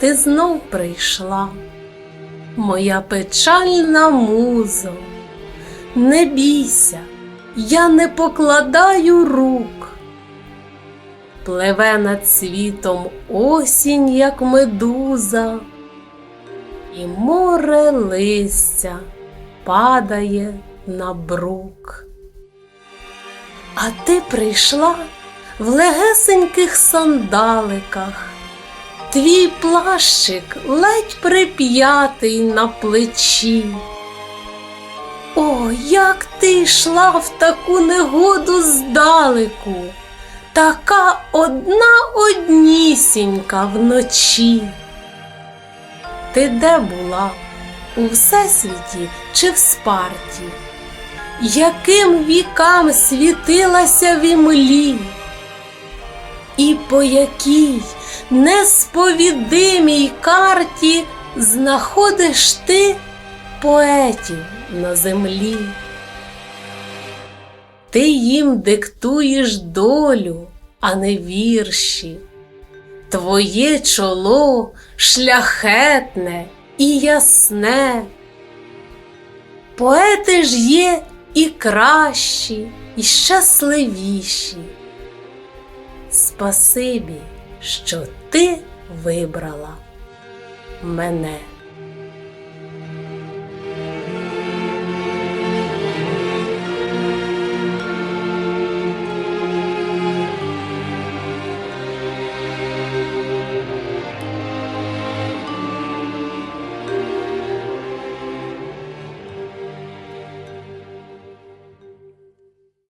ти знов прийшла, моя печальна музо, не бійся, я не покладаю рук. Пливе над світом осінь, як медуза, і море листя падає на брук. А ти прийшла в легесеньких сандаликах, твій плащик ледь прип'ятий на плечі. О, як ти йшла в таку негоду здалеку, така одна однісінька вночі. Ти де була? У всесвіті чи в спарті? Яким вікам світилася в імлі? І по якій несповідимій карті знаходиш ти поетів на землі? Ти їм диктуєш долю, а не вірші. Твоє чоло шляхетне і ясне. Поети ж є і кращі, і щасливіші. Спасибі, що ти вибрала мене.